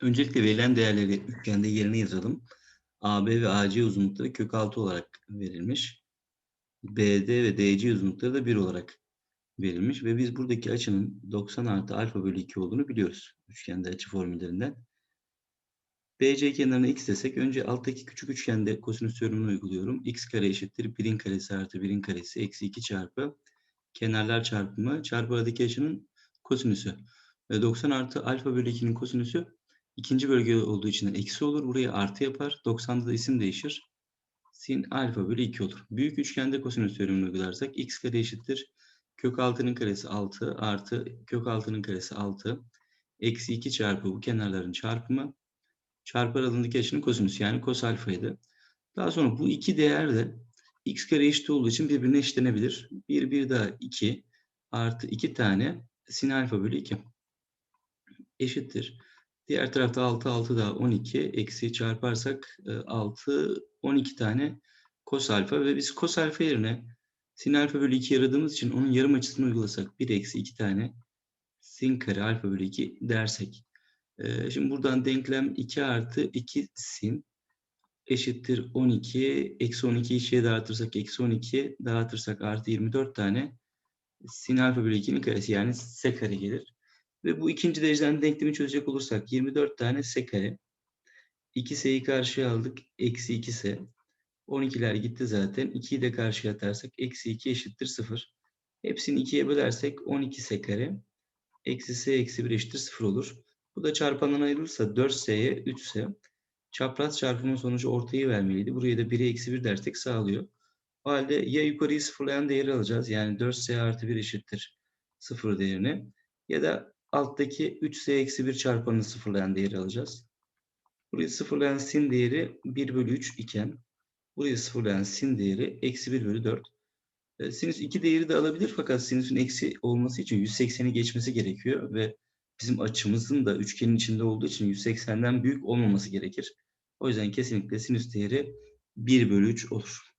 Öncelikle verilen değerleri üçgende yerine yazalım. AB ve AC uzunlukları kök 6 olarak verilmiş. BD ve DC uzunlukları da 1 olarak verilmiş ve biz buradaki açının 90 artı alfa bölü 2 olduğunu biliyoruz. Üçgende açı formüllerinden. BC kenarına x desek önce alttaki küçük üçgende kosinüs teoremini uyguluyorum. x kare eşittir 1'in karesi artı 1'in karesi eksi 2 çarpı kenarlar çarpımı çarpı aradaki açının kosinüsü. Ve 90 artı alfa bölü 2'nin kosinüsü ikinci bölge olduğu için eksi olur. Burayı artı yapar. 90'da da isim değişir. Sin alfa bölü 2 olur. Büyük üçgende kosinüs teoremini uygularsak x kare eşittir. Kök 6'nın karesi 6 artı kök 6'nın karesi 6 eksi 2 çarpı bu kenarların çarpımı çarpı aralığındaki açının kosinüsü yani kos alfaydı. Daha sonra bu iki değer de x kare eşit olduğu için birbirine eşitlenebilir. 1, 1 daha 2 artı 2 tane sin alfa bölü 2 eşittir. Diğer tarafta 6, 6 daha 12 eksi çarparsak 6, 12 tane kos alfa ve biz kos alfa yerine sin alfa bölü 2 yaradığımız için onun yarım açısını uygulasak 1 eksi 2 tane sin kare alfa bölü 2 dersek. Şimdi buradan denklem 2 artı 2 sin eşittir 12. Eksi 12 içeriye dağıtırsak eksi 12 dağıtırsak artı 24 tane sin alfa bölü 2'nin karesi yani s kare gelir. Ve bu ikinci dereceden denklemi çözecek olursak 24 tane s kare. 2s'yi karşıya aldık. Eksi 2s. 12'ler gitti zaten. 2'yi de karşıya atarsak eksi 2 eşittir 0. Hepsini 2'ye bölersek 12 s kare. Eksi s eksi 1 eşittir 0 olur. Bu da çarpandan ayrılırsa 4s'ye 3s. Çapraz çarpımın sonucu ortayı vermeliydi. Buraya da 1'e eksi 1 dersek sağlıyor. O halde ya yukarıyı sıfırlayan değeri alacağız. Yani 4s artı 1 eşittir 0 değerini. Ya da alttaki 3s eksi 1 çarpanını sıfırlayan değeri alacağız. Burayı sıfırlayan sin değeri 1 bölü 3 iken burayı sıfırlayan sin değeri eksi 1 bölü 4. Sinüs 2 değeri de alabilir fakat sinüsün eksi olması için 180'i geçmesi gerekiyor ve bizim açımızın da üçgenin içinde olduğu için 180'den büyük olmaması gerekir. O yüzden kesinlikle sinüs değeri 1 bölü 3 olur.